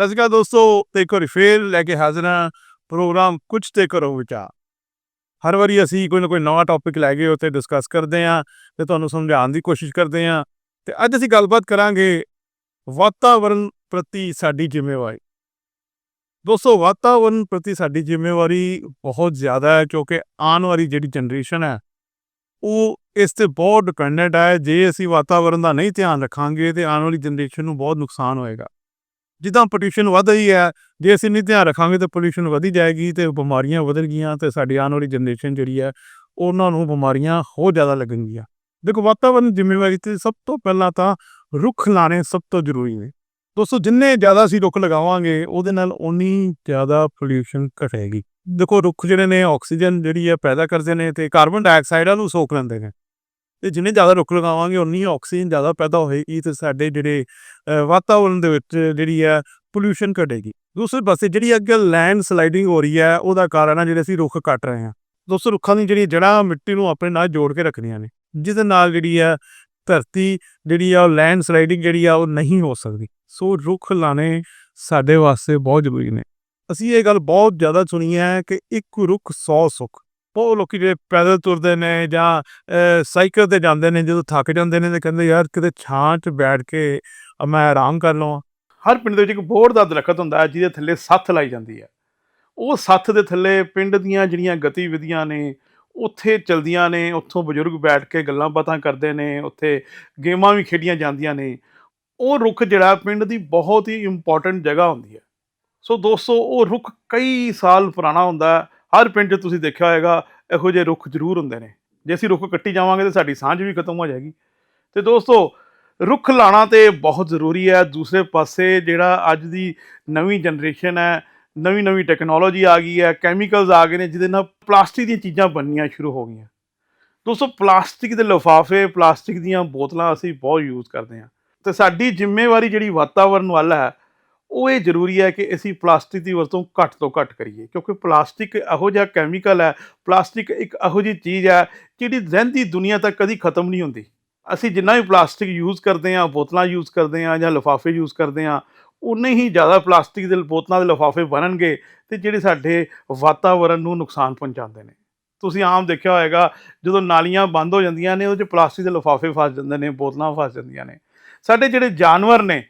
ਸਤਿ ਸ਼੍ਰੀ ਅਕਾਲ ਦੋਸਤੋ, ਤੇ ਇੱਕ ਵਾਰੀ ਫੇਰ ਲੈ ਕੇ ਹਾਜ਼ਰ ਹਾਂ ਪ੍ਰੋਗਰਾਮ ਕੁਝ ਤੇ ਕਰੋ ਵਿਚਾਰ। ਹਰ ਵਾਰੀ ਅਸੀਂ ਕੋਈ ਨਾ ਕੋਈ ਨਵਾਂ ਟੌਪਿਕ ਲੈ ਕੇ ਉੱਤੇ ਡਿਸਕਸ ਕਰਦੇ ਹਾਂ ਤੇ ਤੁਹਾਨੂੰ ਸਮਝਾਉਣ ਦੀ ਕੋਸ਼ਿਸ਼ ਕਰਦੇ ਹਾਂ। ਤੇ ਅੱਜ ਅਸੀਂ ਗੱਲਬਾਤ ਕਰਾਂਗੇ ਵਾਤਾਵਰਣ ਪ੍ਰਤੀ ਸਾਡੀ ਜ਼ਿੰਮੇਵਾਰੀ। ਦੋਸਤੋ ਵਾਤਾਵਰਣ ਪ੍ਰਤੀ ਸਾਡੀ ਜ਼ਿੰਮੇਵਾਰੀ ਬਹੁਤ ਜ਼ਿਆਦਾ ਹੈ ਕਿਉਂਕਿ ਆਉਣ ਵਾਲੀ ਜਿਹੜੀ ਜਨਰੇਸ਼ਨ ਹੈ, ਉਹ ਇਸ ਤੇ ਬਹੁਤ ਡਿਪੈਂਡੈਂਟ ਹੈ। ਜੇ ਅਸੀਂ ਵਾਤਾਵਰਣ ਦਾ ਨਹੀਂ ਧਿਆਨ ਰੱਖਾਂਗੇ ਤੇ ਆਉਣ ਵਾਲੀ ਜਨਰੇਸ਼ਨ ਨੂੰ ਬਹੁਤ ਨੁਕਸਾਨ ਹੋਏਗਾ। ਜਿੱਦਾਂ ਪੋਲੂਸ਼ਨ ਵਧ ਰਹੀ ਹੈ, ਜੇ ਅਸੀਂ ਨਹੀਂ ਧਿਆਨ ਰੱਖਾਂਗੇ ਤਾਂ ਪੋਲੂਸ਼ਨ ਵਧੀ ਜਾਏਗੀ ਤੇ ਬਿਮਾਰੀਆਂ ਵਧਣਗੀਆਂ ਤੇ ਸਾਡੀ ਆਉਣ ਵਾਲੀ ਜਨਰੇਸ਼ਨ ਜਿਹੜੀ ਹੈ, ਉਹਨਾਂ ਨੂੰ ਬਿਮਾਰੀਆਂ ਹੋਰ ਜ਼ਿਆਦਾ ਲੱਗਣਗੀਆਂ। ਦੇਖੋ ਵਾਤਾਵਰਣ ਜ਼ਿੰਮੇਵਾਰੀ ਤੇ ਸਭ ਤੋਂ ਪਹਿਲਾਂ ਤਾਂ ਰੁੱਖ ਲਾਣੇ ਸਭ ਤੋਂ ਜ਼ਰੂਰੀ ਨੇ। ਦੋਸਤੋ, ਜਿੰਨੇ ਜ਼ਿਆਦਾ ਅਸੀਂ ਰੁੱਖ ਲਗਾਵਾਂਗੇ, ਉਹਦੇ ਨਾਲ ਉਨੀ ਜ਼ਿਆਦਾ ਪੋਲੂਸ਼ਨ ਘਟੇਗੀ। ਦੇਖੋ ਰੁੱਖ ਜਿਹੜੇ ਨੇ, ਆਕਸੀਜਨ ਜਿਹੜੀ ਹੈ ਪੈਦਾ ਕਰਦੇ ਨੇ ਤੇ ਕਾਰਬਨ ਡਾਈਆਕਸਾਈਡ ਨੂੰ ਸੋਖ ਲੈਂਦੇ ਨੇ। ਤੇ ਜਿੰਨੇ ਜ਼ਿਆਦਾ ਰੁੱਖ ਲਗਾਵਾਂਗੇ ਉਨੀ ਆਕਸੀਜਨ ਜ਼ਿਆਦਾ ਪੈਦਾ ਹੋਏਗੀ ਤੇ ਸਾਡੇ ਜਿਹੜੇ ਅ, ਵਾਤਾਵਰਣ ਦੇ ਵਿੱਚ ਜਿਹੜੀ ਹੈ ਪੋਲੂਸ਼ਨ ਘਟੇਗੀ। ਦੂਸਰੇ ਪਾਸੇ ਜਿਹੜੀ ਅੱਗੇ ਲੈਂਡ ਸਲਾਈਡਿੰਗ ਹੋ ਰਹੀ ਹੈ ਉਹਦਾ ਕਾਰਨ ਆ ਜਿਹੜੇ ਅਸੀਂ ਰੁੱਖ ਕੱਟ ਰਹੇ ਹਾਂ। ਦੋਸਤੋ ਰੁੱਖਾਂ ਦੀ ਜਿਹੜੀ ਜੜ੍ਹਾਂ ਮਿੱਟੀ ਨੂੰ ਆਪਣੇ ਨਾਲ ਜੋੜ ਕੇ ਰੱਖਣੀਆਂ ਨੇ ਜਿਹਦੇ ਨਾਲ ਜਿਹੜੀ ਹੈ ਧਰਤੀ ਜਿਹੜੀ ਆ ਉਹ ਲੈਂਡ ਸਲਾਈਡਿੰਗ ਜਿਹੜੀ ਆ ਉਹ ਨਹੀਂ ਹੋ ਸਕਦੀ। ਸੋ ਰੁੱਖ ਲਾਣੇ ਸਾਡੇ ਵਾਸਤੇ ਬਹੁਤ ਜ਼ਰੂਰੀ ਨੇ। ਅਸੀਂ ਇਹ ਗੱਲ ਬਹੁਤ ਜ਼ਿਆਦਾ ਸੁਣੀ ਹੈ ਕਿ ਇੱਕ ਰੁੱਖ 100 ਸੁੱਖ ਬਹੁਤ ਲੋਕੀ ਜਿਹੜੇ ਪੈਦਲ ਤੁਰਦੇ ਨੇ ਜਾਂ ਸਾਈਕਲ ਤੇ ਜਾਂਦੇ ਨੇ, ਜਦੋਂ ਥੱਕ ਜਾਂਦੇ ਨੇ ਤੇ ਕਹਿੰਦੇ, ਯਾਰ, ਕਿਤੇ ਛਾਂ 'ਚ ਬੈਠ ਕੇ ਮੈਂ ਆਰਾਮ ਕਰ ਲਵਾਂ। ਹਰ ਪਿੰਡ ਦੇ ਵਿੱਚ ਇੱਕ ਬੋਰਡ ਦਾ ਦਰਖਤ ਹੁੰਦਾ ਹੈ, ਜਿਹਦੇ ਥੱਲੇ ਸੱਥ ਲਾਈ ਜਾਂਦੀ ਹੈ। ਉਹ ਸੱਥ ਦੇ ਥੱਲੇ ਪਿੰਡ ਦੀਆਂ ਜਿਹੜੀਆਂ ਗਤੀਵਿਧੀਆਂ ਨੇ, ਉੱਥੇ ਚਲਦੀਆਂ ਨੇ, ਉੱਥੋਂ ਬਜ਼ੁਰਗ ਬੈਠ ਕੇ ਗੱਲਾਂ ਬਾਤਾਂ ਕਰਦੇ ਨੇ, ਉੱਥੇ ਗੇਮਾਂ ਵੀ ਖੇਡੀਆਂ ਜਾਂਦੀਆਂ ਨੇ। ਉਹ ਰੁੱਖ ਜਿਹੜਾ ਪਿੰਡ ਦੀ ਬਹੁਤ ਹੀ ਇੰਪੋਰਟੈਂਟ ਜਗ੍ਹਾ ਹੁੰਦੀ ਹੈ। ਸੋ ਦੋਸਤੋ, ਉਹ ਰੁੱਖ ਕਈ ਸਾਲ ਪੁਰਾਣਾ ਹੁੰਦਾ ਹੈ। ਹਰ ਪਿੰਡ 'ਚ ਤੁਸੀਂ ਦੇਖਿਆ ਹੋਏਗਾ, ਇਹੋ ਜਿਹੇ ਰੁੱਖ ਜ਼ਰੂਰ ਹੁੰਦੇ ਨੇ। ਜੇ ਅਸੀਂ ਰੁੱਖ ਕੱਟੀ ਜਾਵਾਂਗੇ ਤੇ ਸਾਡੀ ਸਾਂਝ ਵੀ ਖਤਮ ਹੋ ਜਾਏਗੀ। ਤੇ ਦੋਸਤੋ, ਰੁੱਖ ਲਾਣਾ ਤੇ ਬਹੁਤ ਜ਼ਰੂਰੀ ਹੈ। ਦੂਸਰੇ ਪਾਸੇ ਜਿਹੜਾ ਅੱਜ ਦੀ ਨਵੀਂ ਜਨਰੇਸ਼ਨ ਹੈ ਨਵੀਂ ਨਵੀਂ ਟੈਕਨੋਲੋਜੀ ਆ ਗਈ ਹੈ ਕੈਮੀਕਲਸ ਆ ਗਏ ਨੇ, ਜਿਹਦੇ ਨਾਲ ਪਲਾਸਟਿਕ ਦੀਆਂ ਚੀਜ਼ਾਂ ਬਣਨੀਆਂ ਸ਼ੁਰੂ ਹੋ ਗਈਆਂ। ਦੋਸਤੋ, ਪਲਾਸਟਿਕ ਦੇ ਲਿਫਾਫੇ, ਪਲਾਸਟਿਕ ਦੀਆਂ ਬੋਤਲਾਂ ਅਸੀਂ ਬਹੁਤ ਯੂਜ਼ ਕਰਦੇ ਹਾਂ। ਤੇ ਸਾਡੀ ਜ਼ਿੰਮੇਵਾਰੀ ਜਿਹੜੀ ਵਾਤਾਵਰਣ ਵੱਲ ਹੈ ਉਹ ਇਹ ਜ਼ਰੂਰੀ ਹੈ ਕਿ ਅਸੀਂ ਪਲਾਸਟਿਕ ਦੀ ਵਰਤੋਂ ਘੱਟ ਤੋਂ ਘੱਟ ਕਰੀਏ, ਕਿਉਂਕਿ ਪਲਾਸਟਿਕ ਇਹੋ ਜਿਹਾ ਕੈਮੀਕਲ ਹੈ, ਪਲਾਸਟਿਕ ਇੱਕ ਇਹੋ ਜਿਹੀ ਚੀਜ਼ ਹੈ ਜਿਹੜੀ ਰਹਿੰਦੀ ਦੁਨੀਆ ਤੱਕ ਕਦੀ ਖਤਮ ਨਹੀਂ ਹੁੰਦੀ। ਅਸੀਂ ਜਿੰਨਾ ਵੀ ਪਲਾਸਟਿਕ ਯੂਜ਼ ਕਰਦੇ ਹਾਂ, ਬੋਤਲਾਂ ਯੂਜ਼ ਕਰਦੇ ਹਾਂ ਜਾਂ ਲਿਫਾਫੇ ਯੂਜ਼ ਕਰਦੇ ਹਾਂ, ਉਨੇ ਹੀ ਜ਼ਿਆਦਾ ਪਲਾਸਟਿਕ ਦੇ ਬੋਤਲਾਂ ਦੇ ਲਿਫਾਫੇ ਬਣਨਗੇ ਤੇ ਜਿਹੜੇ ਸਾਡੇ ਵਾਤਾਵਰਣ ਨੂੰ ਨੁਕਸਾਨ ਪਹੁੰਚਾਉਂਦੇ ਨੇ। ਤੁਸੀਂ ਆਮ ਦੇਖਿਆ ਹੋਏਗਾ, ਜਦੋਂ ਨਾਲੀਆਂ ਬੰਦ ਹੋ ਜਾਂਦੀਆਂ ਨੇ, ਉਹਦੇ 'ਚ ਪਲਾਸਟਿਕ ਦੇ ਲਿਫਾਫੇ ਫਸ ਜਾਂਦੇ ਨੇ, ਬੋਤਲਾਂ ਫਸ ਜਾਂਦੀਆਂ ਨੇ। ਸਾਡੇ ਜਿਹੜੇ ਜਾਨਵਰ ਨੇ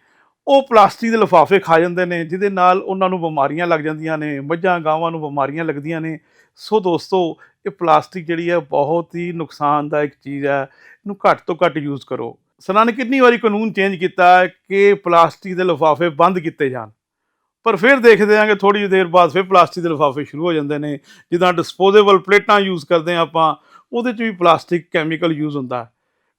ਉਹ ਪਲਾਸਟਿਕ ਦੇ ਲਿਫਾਫੇ ਖਾ ਜਾਂਦੇ ਨੇ, ਜਿਹਦੇ ਨਾਲ ਉਹਨਾਂ ਨੂੰ ਬਿਮਾਰੀਆਂ ਲੱਗ ਜਾਂਦੀਆਂ ਨੇ, ਮੱਝਾਂ ਗਾਵਾਂ ਨੂੰ ਬਿਮਾਰੀਆਂ ਲੱਗਦੀਆਂ ਨੇ। ਸੋ ਦੋਸਤੋ, ਇਹ ਪਲਾਸਟਿਕ ਜਿਹੜੀ ਹੈ, ਬਹੁਤ ਹੀ ਨੁਕਸਾਨਦਾਇਕ ਚੀਜ਼ ਹੈ। ਇਹਨੂੰ ਘੱਟ ਤੋਂ ਘੱਟ ਯੂਜ਼ ਕਰੋ। ਸਨਾਂ ਨੇ ਕਿੰਨੀ ਵਾਰੀ ਕਾਨੂੰਨ ਚੇਂਜ ਕੀਤਾ ਕਿ ਪਲਾਸਟਿਕ ਦੇ ਲਿਫਾਫੇ ਬੰਦ ਕੀਤੇ ਜਾਣ? ਪਰ ਫਿਰ ਦੇਖਦੇ ਹਾਂ ਕਿ ਥੋੜੀ ਜਿਹੀ ਦੇਰ ਬਾਅਦ ਫਿਰ ਪਲਾਸਟਿਕ ਦੇ ਲਿਫਾਫੇ ਸ਼ੁਰੂ ਹੋ ਜਾਂਦੇ ਨੇ। ਜਿੱਦਾਂ ਡਿਸਪੋਜ਼ੇਬਲ ਪਲੇਟਾਂ ਯੂਜ਼ ਕਰਦੇ ਹਾਂ ਆਪਾਂ, ਉਹਦੇ 'ਚ ਵੀ ਪਲਾਸਟਿਕ ਕੈਮੀਕਲ ਯੂਜ਼ ਹੁੰਦਾ ਹੈ।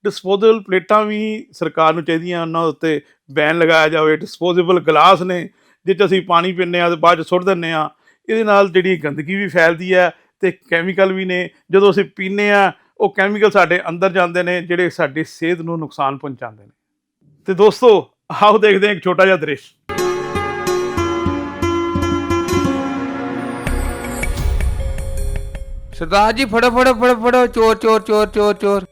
ਡਿਸਪੋਜ਼ੇਬਲ ਪਲੇਟਾਂ ਵੀ ਸਰਕਾਰ ਨੂੰ ਚਾਹੀਦੀਆਂ ਉਹਨਾਂ ਉੱਤੇ ਬੈਨ ਲਗਾਇਆ ਜਾਵੇ ਡਿਸਪੋਜ਼ੇਬਲ ਗਲਾਸ ਨੇ ਜਿਹ 'ਚ ਅਸੀਂ ਪਾਣੀ ਪੀਂਦੇ ਆ ਤੇ ਬਾਅਦ 'ਚ ਸੁੱਟ ਦਿੰਦੇ ਆ ਇਹਦੇ ਨਾਲ ਜਿਹੜੀ ਗੰਦਗੀ ਵੀ ਫੈਲਦੀ ਹੈ ਤੇ ਕੈਮੀਕਲ ਵੀ ਨੇ, ਜਦੋਂ ਅਸੀਂ ਪੀਂਦੇ ਆ ਉਹ ਕੈਮੀਕਲ ਸਾਡੇ ਅੰਦਰ ਜਾਂਦੇ ਨੇ, ਜਿਹੜੇ ਸਾਡੀ ਸਿਹਤ ਨੂੰ ਨੁਕਸਾਨ ਪਹੁੰਚਾਉਂਦੇ ਨੇ। ਤੇ ਦੋਸਤੋ, ਆਓ ਦੇਖਦੇ ਹਾਂ ਇੱਕ ਛੋਟਾ ਜਿਹਾ ਦ੍ਰਿਸ਼। ਸਰਦਾਰ ਜੀ, ਫੜੋ ਫੜੋ ਫੜੋ ਫੜੋ, ਚੋਰ ਚੋਰ ਚੋਰ ਚੋਰ ਚੋਰ।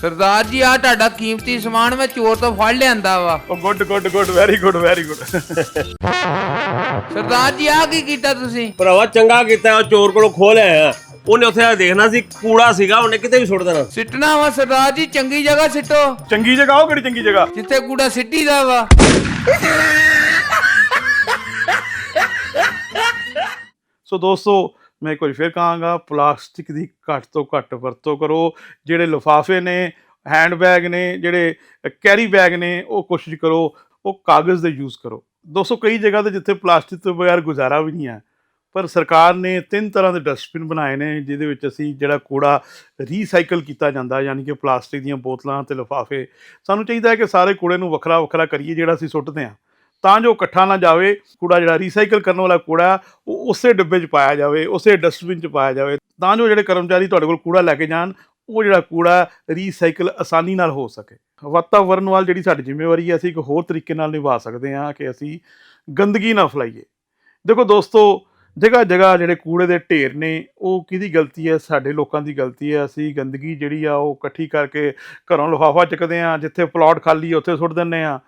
ਸਰਦਾਰ ਜੀ ਆ ਤੁਹਾਡਾ ਕੀਮਤੀ ਸਮਾਨ ਮੈਂ ਚੋਰ ਤੋਂ ਫੜ ਲਿਆਂਦਾ ਵਾ। ਉਹ good good good very good very good Sardar ji ਆ ਕੀ ਕੀਤਾ ਤੁਸੀਂ? ਭਰਾਵਾ ਚੰਗਾ ਕੀਤਾ ਉਹ ਚੋਰ ਕੋਲੋਂ ਖੋਹ ਲਿਆ ਉਹਨੇ ਉੱਥੇ ਆ ਦੇਖਣਾ ਸੀ ਕੂੜਾ ਸੀਗਾ ਉਹਨੇ ਕਿਤੇ ਵੀ ਸੁੱਟ ਦੇਣਾ। ਸਿੱਟਣਾ ਵਾ ਸਰਦਾਰ ਜੀ ਚੰਗੀ ਜਗ੍ਹਾ ਸਿੱਟੋ। ਚੰਗੀ ਜਗ੍ਹਾ ਉਹ ਕਿਹੜੀ ਚੰਗੀ ਜਗ੍ਹਾ? ਜਿੱਥੇ ਕੂੜਾ ਸਿੱਟੀ ਦਾ ਵਾ। ਸੋ ਦੋਸਤੋ ਮੈਂ ਇੱਕ ਵਾਰੀ ਫਿਰ ਕਹਾਂਗਾ, ਪਲਾਸਟਿਕ ਦੀ ਘੱਟ ਤੋਂ ਘੱਟ ਵਰਤੋਂ ਕਰੋ। ਜਿਹੜੇ ਲਿਫਾਫੇ ਨੇ ਹੈਂਡ ਬੈਗ ਨੇ, ਜਿਹੜੇ ਕੈਰੀ ਬੈਗ ਨੇ, ਉਹ ਕੋਸ਼ਿਸ਼ ਕਰੋ, ਉਹ ਕਾਗਜ਼ ਦੇ ਯੂਜ਼ ਕਰੋ। ਦੋਸਤੋ, ਕਈ ਜਗ੍ਹਾ ਤੇ ਜਿੱਥੇ ਪਲਾਸਟਿਕ ਤੋਂ ਬਗੈਰ ਗੁਜ਼ਾਰਾ ਵੀ ਨਹੀਂ ਹੈ, ਪਰ ਸਰਕਾਰ ਨੇ ਤਿੰਨ ਤਰ੍ਹਾਂ ਦੇ ਡਸਟਬਿਨ ਬਣਾਏ ਨੇ, ਜਿਹਦੇ ਵਿੱਚ ਅਸੀਂ ਜਿਹੜਾ ਕੂੜਾ ਰੀਸਾਈਕਲ ਕੀਤਾ ਜਾਂਦਾ, ਯਾਨੀ ਕਿ ਪਲਾਸਟਿਕ ਦੀਆਂ ਬੋਤਲਾਂ ਤੇ ਲਿਫਾਫੇ। ਸਾਨੂੰ ਚਾਹੀਦਾ ਹੈ ਕਿ ਸਾਰੇ ਕੂੜੇ ਨੂੰ ਵੱਖਰਾ ਵੱਖਰਾ ਕਰੀਏ, ਜਿਹੜਾ ਅਸੀਂ ਸੁੱਟਦੇ ਹਾਂ। ਤਾਂ ਜੋ ਇਕੱਠਾ ਨਾ ਜਾਵੇ, ਕੂੜਾ ਜਿਹੜਾ ਰੀਸਾਈਕਲ ਕਰਨ ਵਾਲਾ ਕੂੜਾ, ਉਹ ਉਸੇ ਡੱਬੇ 'ਚ ਪਾਇਆ ਜਾਵੇ, ਉਸੇ ਡਸਟਬਿਨ 'ਚ ਪਾਇਆ ਜਾਵੇ। ਤਾਂ ਜੋ ਜਿਹੜੇ ਕਰਮਚਾਰੀ ਤੁਹਾਡੇ ਕੋਲ ਕੂੜਾ ਲੈ ਕੇ ਜਾਣ, ਉਹ ਜਿਹੜਾ ਕੂੜਾ ਰੀਸਾਈਕਲ ਆਸਾਨੀ ਨਾਲ ਹੋ ਸਕੇ। ਵਾਤਾਵਰਨ ਵੱਲ ਜਿਹੜੀ ਸਾਡੀ ਜ਼ਿੰਮੇਵਾਰੀ ਹੈ, ਅਸੀਂ ਇੱਕ ਹੋਰ ਤਰੀਕੇ ਨਾਲ ਨਿਭਾ ਸਕਦੇ ਹਾਂ ਕਿ ਅਸੀਂ ਗੰਦਗੀ ਨਾ ਫੈਲਾਈਏ। ਦੇਖੋ ਦੋਸਤੋ ਜਗ੍ਹਾ ਜਗ੍ਹਾ ਜਿਹੜੇ ਕੂੜੇ ਦੇ ਢੇਰ ਨੇ, ਉਹ ਕਿਹਦੀ ਗਲਤੀ ਹੈ? ਸਾਡੇ ਲੋਕਾਂ ਦੀ ਗਲਤੀ ਹੈ। ਅਸੀਂ ਗੰਦਗੀ ਜਿਹੜੀ ਆ, ਉਹ ਇਕੱਠੀ ਕਰਕੇ ਘਰੋਂ ਲਿਫਾਫਾ ਚੱਕਦੇ ਆ ਜਿੱਥੇ ਪਲਾਟ ਖਾਲੀ ਉੱਥੇ ਸੁੱਟ ਦਿੰਨੇ ਆ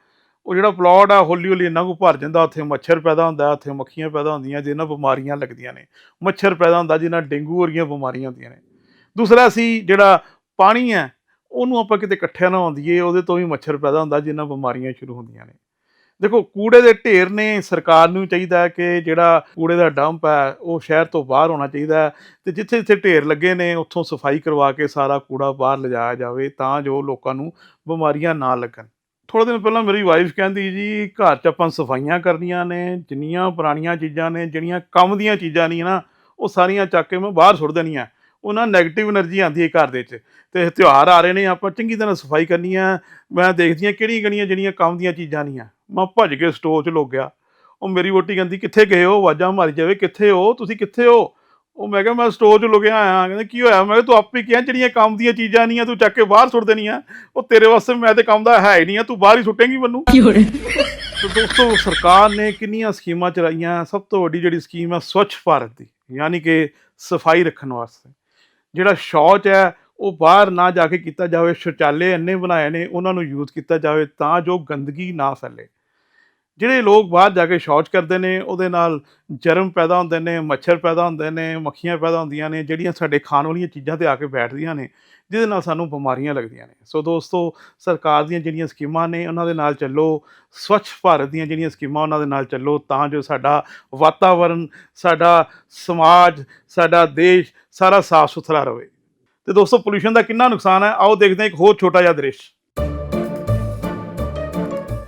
ਉਹ ਜਿਹੜਾ ਪਲਾਟ ਆ, ਹੌਲੀ ਹੌਲੀ ਇੰਨਾ ਕੁ ਭਰ ਜਾਂਦਾ, ਉੱਥੇ ਮੱਛਰ ਪੈਦਾ ਹੁੰਦਾ, ਉੱਥੇ ਮੱਖੀਆਂ ਪੈਦਾ ਹੁੰਦੀਆਂ, ਜਿਹਨਾਂ ਬਿਮਾਰੀਆਂ ਲੱਗਦੀਆਂ ਨੇ। ਮੱਛਰ ਪੈਦਾ ਹੁੰਦਾ, ਜਿਹਨਾਂ ਡੇਂਗੂ ਵਰਗੀਆਂ ਬਿਮਾਰੀਆਂ ਹੁੰਦੀਆਂ ਨੇ। ਦੂਸਰਾ ਅਸੀਂ ਜਿਹੜਾ ਪਾਣੀ ਹੈ, ਉਹਨੂੰ ਆਪਾਂ ਕਿਤੇ ਇਕੱਠਿਆ ਨਾ ਆਉਂਦੀਏ ਉਹਦੇ ਤੋਂ ਵੀ ਮੱਛਰ ਪੈਦਾ ਹੁੰਦਾ, ਜਿਹਨਾਂ ਬਿਮਾਰੀਆਂ ਸ਼ੁਰੂ ਹੁੰਦੀਆਂ ਨੇ। ਦੇਖੋ, ਕੂੜੇ ਦੇ ਢੇਰ ਨੇ, ਸਰਕਾਰ ਨੂੰ ਚਾਹੀਦਾ ਕਿ ਜਿਹੜਾ ਕੂੜੇ ਦਾ ਡੰਪ ਹੈ, ਉਹ ਸ਼ਹਿਰ ਤੋਂ ਬਾਹਰ ਹੋਣਾ ਚਾਹੀਦਾ ਹੈ ਤੇ ਜਿੱਥੇ ਜਿੱਥੇ ਢੇਰ ਲੱਗੇ ਨੇ, ਉੱਥੋਂ ਸਫ਼ਾਈ ਕਰਵਾ ਕੇ ਸਾਰਾ ਕੂੜਾ ਬਾਹਰ ਲਿਜਾਇਆ ਜਾਵੇ, ਤਾਂ ਜੋ ਲੋਕਾਂ ਨੂੰ ਬਿਮਾਰੀਆਂ ਨਾ ਲੱਗਣ। ਥੋੜੇ ਦਿਨ ਪਹਿਲਾਂ ਮੇਰੀ ਵਾਈਫ ਕਹਿੰਦੀ ਜੀ, ਘਰ 'ਚ ਆਪਾਂ ਸਫਾਈਆਂ ਕਰਨੀਆਂ ਨੇ, ਜਿੰਨੀਆਂ ਪੁਰਾਣੀਆਂ ਚੀਜ਼ਾਂ ਨੇ, ਜਿਹੜੀਆਂ ਕੰਮ ਦੀਆਂ ਚੀਜ਼ਾਂ ਨਹੀਂ ਨਾ, ਉਹ ਸਾਰੀਆਂ ਚੱਕ ਕੇ ਮੈਂ ਬਾਹਰ ਸੁੱਟ ਦੇਣੀਆਂ। ਉਹਨਾਂ ਨੈਗੇਟਿਵ 에ਨਰਜੀ ਆਉਂਦੀ ਹੈ ਘਰ ਦੇ ਵਿੱਚ। ਤੇ ਤਿਉਹਾਰ ਆ ਰਹੇ ਨੇ, ਆਪਾਂ ਚੰਗੀ ਤਰ੍ਹਾਂ ਸਫ਼ਾਈ ਕਰਨੀ ਆ। ਮੈਂ ਦੇਖਦੀ ਹਾਂ ਕਿਹੜੀਆਂ ਕਿਹੜੀਆਂ ਜਿਹੜੀਆਂ ਕੰਮ ਦੀਆਂ ਚੀਜ਼ਾਂ ਨਹੀਂ ਆ। ਮੈਂ ਭੱਜ ਕੇ ਸਟੋਰ 'ਚ ਲੁੱਕ ਗਿਆ। ਉਹ ਮੇਰੀ ਵੋਟੀ ਕਹਿੰਦੀ, ਕਿੱਥੇ ਗਏ ਹੋ? ਆਵਾਜ਼ਾਂ ਮਾਰੀ ਜਾਵੇ। ਕਿੱਥੇ ਹੋ? ਤੁਸੀਂ ਕਿੱਥੇ ਹੋ? ਉਹ ਮੈਂ ਕਿਹਾ ਮੈਂ ਸਟੋਰ 'ਚ ਲੁਕਿਆ ਆਇਆ ਕਹਿੰਦੇ ਕੀ ਹੋਇਆ? ਮੈਂ ਕਿਹਾ ਤੂੰ ਆਪੇ ਕਿਹਾ ਜਿਹੜੀਆਂ ਕੰਮ ਦੀਆਂ ਚੀਜ਼ਾਂ ਨਹੀਂ ਆ ਤੂੰ ਚੱਕ ਕੇ ਬਾਹਰ ਸੁੱਟ ਦੇਣੀਆਂ। ਉਹ ਤੇਰੇ ਵਾਸਤੇ ਮੈਂ ਤੇ ਕੰਮ ਦਾ ਹੈ ਹੀ ਨਹੀਂ ਆ ਤੂੰ ਬਾਹਰ ਹੀ ਸੁੱਟੇਂਗੀ ਮੈਨੂੰ। ਤੇ ਦੋਸਤੋ ਸਰਕਾਰ ਨੇ ਕਿੰਨੀਆਂ ਸਕੀਮਾਂ ਚਲਾਈਆਂ ਸਭ ਤੋਂ ਵੱਡੀ ਜਿਹੜੀ ਸਕੀਮ ਹੈ ਸਵੱਛ ਭਾਰਤ ਦੀ ਯਾਨੀ ਕਿ ਸਫ਼ਾਈ ਰੱਖਣ ਵਾਸਤੇ। ਜਿਹੜਾ ਸ਼ੌਚ ਹੈ ਉਹ ਬਾਹਰ ਨਾ ਜਾ ਕੇ ਕੀਤਾ ਜਾਵੇ ਸ਼ੌਚਾਲੇ ਇੰਨੇ ਬਣਾਏ ਨੇ ਉਹਨਾਂ ਨੂੰ ਯੂਜ਼ ਕੀਤਾ ਜਾਵੇ ਤਾਂ ਜੋ ਗੰਦਗੀ ਨਾ ਫੈਲੇ। ਜਿਹੜੇ ਲੋਕ ਬਾਹਰ ਜਾ ਕੇ ਸ਼ੌਚ ਕਰਦੇ ਨੇ, ਉਹਦੇ ਨਾਲ ਜਰਮ ਪੈਦਾ ਹੁੰਦੇ ਨੇ, ਮੱਛਰ ਪੈਦਾ ਹੁੰਦੇ ਨੇ, ਮੱਖੀਆਂ ਪੈਦਾ ਹੁੰਦੀਆਂ ਨੇ, ਜਿਹੜੀਆਂ ਸਾਡੇ ਖਾਣ ਵਾਲੀਆਂ ਚੀਜ਼ਾਂ ਤੇ ਆ ਕੇ ਬੈਠਦੀਆਂ ਨੇ, ਜਿਹਦੇ ਨਾਲ ਸਾਨੂੰ ਬਿਮਾਰੀਆਂ ਲੱਗਦੀਆਂ ਨੇ। ਸੋ ਦੋਸਤੋ, ਸਰਕਾਰ ਦੀਆਂ ਜਿਹੜੀਆਂ ਸਕੀਮਾਂ ਨੇ, ਉਹਨਾਂ ਦੇ ਨਾਲ ਚੱਲੋ, ਸਵੱਛ ਭਾਰਤ ਦੀਆਂ ਜਿਹੜੀਆਂ ਸਕੀਮਾਂ ਉਹਨਾਂ ਦੇ ਨਾਲ ਚੱਲੋ, ਤਾਂ ਜੋ ਸਾਡਾ ਵਾਤਾਵਰਣ ਸਾਡਾ ਸਮਾਜ, ਸਾਡਾ ਦੇਸ਼ ਸਾਰਾ ਸਾਫ਼ ਸੁਥਰਾ ਰਹੇ। ਤੇ ਦੋਸਤੋ, ਪੋਲੂਸ਼ਨ ਦਾ ਕਿੰਨਾ ਨੁਕਸਾਨ ਹੈ? ਆਓ ਦੇਖਦੇ ਹਾਂ ਇੱਕ ਹੋਰ ਛੋਟਾ ਜਿਹਾ ਦ੍ਰਿਸ਼।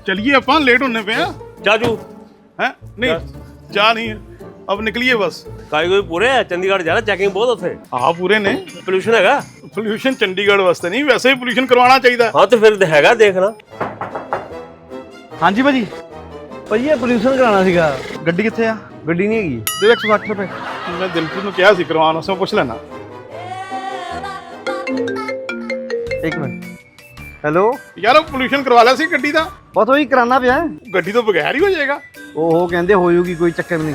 ਚਲਿਏ ਆਪਾਂ ਲੇਟ ਹੋਣੇ ਪਏ ਆ। ਚਾਚੂ ਹੈ? ਨਹੀਂ ਜਾ ਨਹੀਂ ਹੈ। ਅਬ ਨਿਕਲੀਏ ਬਸ। ਕਾਈ ਕੋਈ ਪੂਰੇ ਹੈ ਚੰਡੀਗੜ੍ਹ ਜਾਣਾ ਚੈਕਿੰਗ ਬਹੁਤ ਉੱਥੇ। ਆ ਪੂਰੇ ਨੇ। ਪੋਲੂਸ਼ਨ ਹੈਗਾ? ਪੋਲੂਸ਼ਨ ਚੰਡੀਗੜ੍ਹ ਵਾਸਤੇ ਨਹੀਂ ਵੈਸੇ ਹੀ ਪੋਲੂਸ਼ਨ ਕਰਵਾਉਣਾ ਚਾਹੀਦਾ। ਹਾਂ ਤੇ ਫਿਰ ਤੇ ਹੈਗਾ ਦੇਖਣਾ। ਹਾਂਜੀ ਭਾਜੀ। ਭਾਜੀ ਇਹ ਪੋਲੂਸ਼ਨ ਕਰਾਉਣਾ ਸੀਗਾ। ਗੱਡੀ ਕਿੱਥੇ ਆ? ਗੱਡੀ ਨਹੀਂ ਹੈਗੀ। ਦੇ 160 ਰੁਪਏ। ਮੈਂ ਦਿਲਪ੍ਰੀਤ ਨੂੰ ਕਿਹਾ ਸੀ ਕਰਵਾਉਣ ਵਾਸਤੇ ਪੁੱਛ ਲੈਣਾ ਇੱਕ ਮਿੰਟ। ਹੈਲੋ ਯਾਰ ਉਹ ਪੋਲੂਸ਼ਨ ਕਰਵਾ ਲਿਆ ਸੀ ਗੱਡੀ ਦਾ। ਬਸ ਉਹੀ ਕਰਾਨਾ ਪਿਆ। ਗੱਡੀ ਤੋਂ ਬਗੈਰ ਹੀ ਹੋ ਜਾਏਗਾ। ਉਹ ਕਹਿੰਦੇ ਹੋ ਜੂਗੀ ਕੋਈ ਚੱਕਰ ਨਹੀਂ।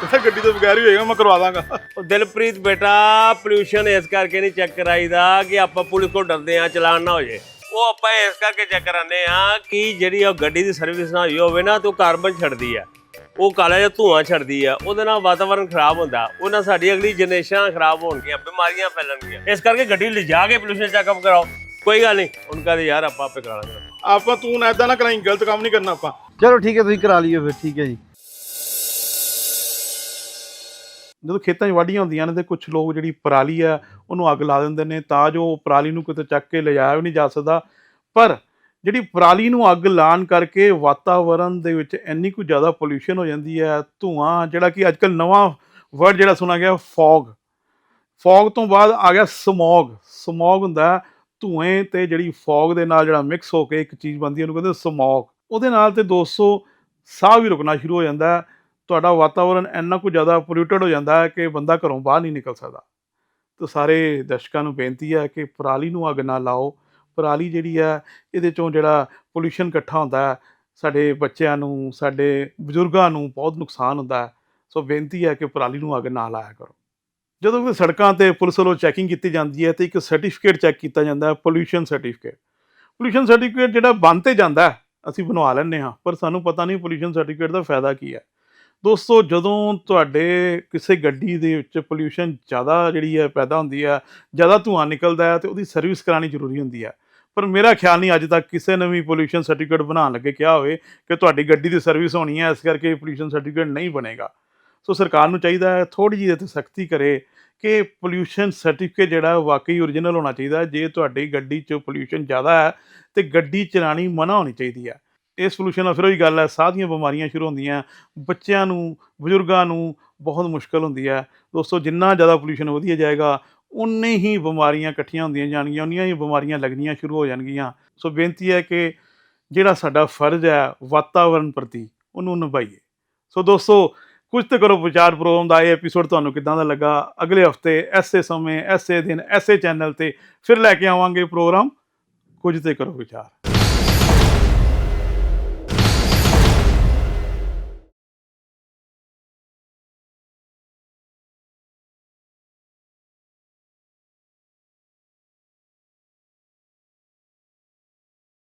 ਕਹਿੰਦਾ ਗੱਡੀ ਤੋਂ ਬਗੈਰ ਹੀ ਹੋਏਗਾ ਮੈਂ ਕਰਵਾ ਦਾਂਗਾ। ਉਹ ਦਿਲਪ੍ਰੀਤ ਬੇਟਾ ਪੋਲੂਸ਼ਨ ਇਸ ਕਰਕੇ ਨਹੀਂ ਚੈੱਕ ਕਰਾਈਦਾ ਕਿ ਆਪਾਂ ਪੁਲਿਸ ਕੋਲ ਡਰਦੇ ਆ ਚਲਾਨ ਨਾ ਹੋ ਜੇ ਉਹ ਆਪਾਂ ਇਸ ਕਰਕੇ ਚੈੱਕ ਕਰਾਉਂਦੇ ਆ ਕਿ ਜਿਹੜੀ ਉਹ ਗੱਡੀ ਦੀ ਸਰਵਿਸ ਨਾ ਹੋਈ ਹੋਵੇ ਨਾ ਤੇ ਉਹ ਕਾਰਬਨ ਛੱਡਦੀ ਆ। ਉਹ ਕਾਲਾ ਜਿਹਾ ਧੂਆਂ ਛੱਡਦੀ ਆ ਉਹਦੇ ਨਾਲ ਵਾਤਾਵਰਣ ਖਰਾਬ ਹੁੰਦਾ। ਉਹ ਨਾਲ ਸਾਡੀ ਅਗਲੀ ਜਨਰੇਸ਼ਨ ਖਰਾਬ ਹੋਣਗੀਆਂ ਬਿਮਾਰੀਆਂ ਫੈਲਣਗੀਆਂ। ਇਸ ਕਰਕੇ ਗੱਡੀ ਲਿਜਾ ਕੇ ਪੋਲੂਸ਼ਨ ਚੈੱਕਅਪ ਕਰਾਓ। ਕੋਈ ਗੱਲ ਨਹੀਂ ਉਹਨਾਂ ਦੇ ਯਾਰ ਆਪਾਂ ਆਪੇ ਕਰਾ ਲਾਂਗੇ। ਆਪਾਂ ਤੂੰ ਨਾ ਏਦਾਂ ਨਾ ਕਰਾਈ, ਗਲਤ ਕੰਮ ਨਹੀਂ ਕਰਨਾ ਆਪਾਂ। ਚਲੋ ਠੀਕ ਹੈ, ਤੁਸੀਂ ਕਰਾ ਲਿਓ ਫਿਰ, ਠੀਕ ਹੈ ਜੀ। ਜਦੋਂ ਖੇਤਾਂ 'ਚ ਵਾਢੀਆਂ ਹੁੰਦੀਆਂ ਨੇ ਤੇ ਕੁਝ ਲੋਕ ਜਿਹੜੀ ਪਰਾਲੀ ਆ, ਉਹਨੂੰ ਅੱਗ ਲਾ ਦਿੰਦੇ ਨੇ, ਤਾਂ ਜੋ ਉਹ ਪਰਾਲੀ ਨੂੰ ਕਿਤੇ ਚੱਕ ਕੇ ਲਿਜਾਇਆ ਵੀ ਨਹੀਂ ਜਾ ਸਕਦਾ। ਪਰ ਜਿਹੜੀ ਪਰਾਲੀ ਨੂੰ ਅੱਗ ਲਾਣ ਕਰਕੇ ਵਾਤਾਵਰਣ ਦੇ ਵਿੱਚ ਇੰਨੀ ਕੁ ਜ਼ਿਆਦਾ ਪੋਲੂਸ਼ਨ ਹੋ ਜਾਂਦੀ ਹੈ, ਧੂਆਂ, ਜਿਹੜਾ ਕਿ ਅੱਜਕੱਲ ਨਵਾਂ ਵਰਡ ਜਿਹੜਾ ਸੁਣਾ ਗਿਆ ਫੌਗ ਫੌਗ ਤੋਂ ਬਾਅਦ ਆ ਗਿਆ ਸਮੌਗ ਸਮੌਗ ਹੁੰਦਾ ਧੂਏ ਤੇ ਜਿਹੜੀ ਫੌਗ ਦੇ ਨਾਲ ਜਿਹੜਾ ਮਿਕਸ ਹੋ ਕੇ ਇੱਕ ਚੀਜ਼ ਬਣਦੀ ਹੈ, ਉਹਨੂੰ ਕਹਿੰਦੇ ਸਮੋਕ ਉਹਦੇ ਨਾਲ ਤੇ 200 ਸਾਹ ਵੀ ਰੁਕਣਾ ਸ਼ੁਰੂ ਹੋ ਜਾਂਦਾ ਤੁਹਾਡਾ ਵਾਤਾਵਰਣ ਇੰਨਾ ਕੁ ਜ਼ਿਆਦਾ ਪੋਲਿਊਟਡ ਹੋ ਜਾਂਦਾ ਹੈ ਕਿ ਬੰਦਾ ਘਰੋਂ ਬਾਹਰ ਨਹੀਂ ਨਿਕਲ ਸਕਦਾ। ਤਾਂ ਸਾਰੇ ਦਰਸ਼ਕਾਂ ਨੂੰ ਬੇਨਤੀ ਹੈ ਕਿ ਪਰਾਲੀ ਨੂੰ ਅੱਗ ਨਾ ਲਾਓ। ਪਰਾਲੀ ਜਿਹੜੀ ਹੈ, ਇਹਦੇ ਚੋਂ ਜਿਹੜਾ ਪੋਲੂਸ਼ਨ ਇਕੱਠਾ ਹੁੰਦਾ ਸਾਡੇ ਬੱਚਿਆਂ ਨੂੰ, ਸਾਡੇ ਬਜ਼ੁਰਗਾਂ ਨੂੰ ਬਹੁਤ ਨੁਕਸਾਨ ਹੁੰਦਾ ਸੋ ਬੇਨਤੀ ਹੈ ਕਿ ਪਰਾਲੀ ਨੂੰ ਅੱਗ ਨਾ ਲਾਇਆ ਕਰੋ। ਜਦੋਂ ਵੀ ਸੜਕਾਂ ਤੇ ਪੁਲਿਸ ਵੱਲੋਂ ਚੈਕਿੰਗ ਕੀਤੀ ਜਾਂਦੀ ਹੈ ਤੇ ਇੱਕ ਸਰਟੀਫਿਕੇਟ ਚੈੱਕ ਕੀਤਾ ਜਾਂਦਾ ਹੈ ਪੋਲੂਸ਼ਨ ਸਰਟੀਫਿਕੇਟ ਪੋਲੂਸ਼ਨ ਸਰਟੀਫਿਕੇਟ ਜਿਹੜਾ ਬਣ ਤੇ ਜਾਂਦਾ ਅਸੀਂ ਬਣਵਾ ਲੈਂਦੇ ਹਾਂ, ਪਰ ਸਾਨੂੰ ਪਤਾ ਨਹੀਂ ਪੋਲੂਸ਼ਨ ਸਰਟੀਫਿਕੇਟ ਦਾ ਫਾਇਦਾ ਕੀ ਹੈ। ਦੋਸਤੋ, ਜਦੋਂ ਤੁਹਾਡੇ ਕਿਸੇ ਗੱਡੀ ਦੇ ਵਿੱਚ ਪੋਲੂਸ਼ਨ ਜ਼ਿਆਦਾ ਜਿਹੜੀ ਹੈ ਪੈਦਾ ਹੁੰਦੀ ਹੈ, ਜ਼ਿਆਦਾ ਧੂੰਆਂ ਨਿਕਲਦਾ ਹੈ ਤੇ ਉਹਦੀ ਸਰਵਿਸ ਕਰਾਉਣੀ ਜ਼ਰੂਰੀ ਹੁੰਦੀ ਹੈ। ਪਰ ਮੇਰਾ ਖਿਆਲ ਨਹੀਂ ਅੱਜ ਤੱਕ ਕਿਸੇ ਨੇ ਵੀ ਪੋਲੂਸ਼ਨ ਸਰਟੀਫਿਕੇਟ ਬਣਾਉਣ ਲੱਗੇ ਕਿਹਾ ਹੋਵੇ ਕਿ ਤੁਹਾਡੀ ਗੱਡੀ ਦੀ ਸਰਵਿਸ ਹੋਣੀ ਹੈ, ਇਸ ਕਰਕੇ ਪੋਲੂਸ਼ਨ ਸਰਟੀਫਿਕੇਟ ਨਹੀਂ ਬਣੇਗਾ। ਸੋ ਸਰਕਾਰ ਨੂੰ ਚਾਹੀਦਾ ਹੈ ਥੋੜੀ ਜਿਹੀ ਤੇ ਸਖਤੀ ਕਰੇ ਕਿ ਪੋਲੂਸ਼ਨ ਸਰਟੀਫਿਕੇਟ ਜਿਹੜਾ ਉਹ ਵਾਕਈ ਓਰੀਜਨਲ ਹੋਣਾ ਚਾਹੀਦਾ ਜੇ ਤੁਹਾਡੀ ਗੱਡੀ 'ਚ ਪੋਲੂਸ਼ਨ ਜ਼ਿਆਦਾ ਹੈ, ਤੇ ਗੱਡੀ ਚਲਾਣੀ ਮਨਾ ਹੋਣੀ ਚਾਹੀਦੀ ਹੈ। ਇਸ ਪੋਲੂਸ਼ਨ ਨਾਲ ਫਿਰ ਉਹੀ ਗੱਲ ਹੈ, ਸਾਹ ਦੀਆਂ ਬਿਮਾਰੀਆਂ ਸ਼ੁਰੂ ਹੁੰਦੀਆਂ, ਬੱਚਿਆਂ ਨੂੰ, ਬਜ਼ੁਰਗਾਂ ਨੂੰ ਬਹੁਤ ਮੁਸ਼ਕਲ ਹੁੰਦੀ ਹੈ। ਦੋਸਤੋ, ਜਿੰਨਾ ਜ਼ਿਆਦਾ ਪੋਲੂਸ਼ਨ ਵਧੀਆ ਜਾਏਗਾ, ਉਨੇ ਹੀ ਬਿਮਾਰੀਆਂ ਇਕੱਠੀਆਂ ਹੁੰਦੀਆਂ ਜਾਣਗੀਆਂ, ਉਨੀਆਂ ਹੀ ਬਿਮਾਰੀਆਂ ਲੱਗਣੀਆਂ ਸ਼ੁਰੂ ਹੋ ਜਾਣਗੀਆਂ। ਸੋ ਬੇਨਤੀ ਹੈ ਕਿ ਜਿਹੜਾ ਸਾਡਾ ਫਰਜ਼ ਹੈ ਵਾਤਾਵਰਣ ਪ੍ਰਤੀ, ਉਹਨੂੰ ਨਿਭਾਈਏ। ਸੋ ਦੋਸਤੋ ਕੁਝ ਤੇ ਕਰੋ ਵਿਚਾਰ ਪ੍ਰੋਗਰਾਮ ਦਾ ਇਹ ਐਪੀਸੋਡ ਤੁਹਾਨੂੰ ਕਿਦਾਂ ਦਾ ਲੱਗਾ? ਅਗਲੇ ਹਫ਼ਤੇ, ਐਸੇ ਸਮੇਂ, ਐਸੇ ਦਿਨ, ਐਸੇ ਚੈਨਲ ਤੇ ਫਿਰ ਲੈ ਕੇ ਆਵਾਂਗੇ ਪ੍ਰੋਗਰਾਮ। ਕੁਝ ਤੇ ਕਰੋ ਵਿਚਾਰ।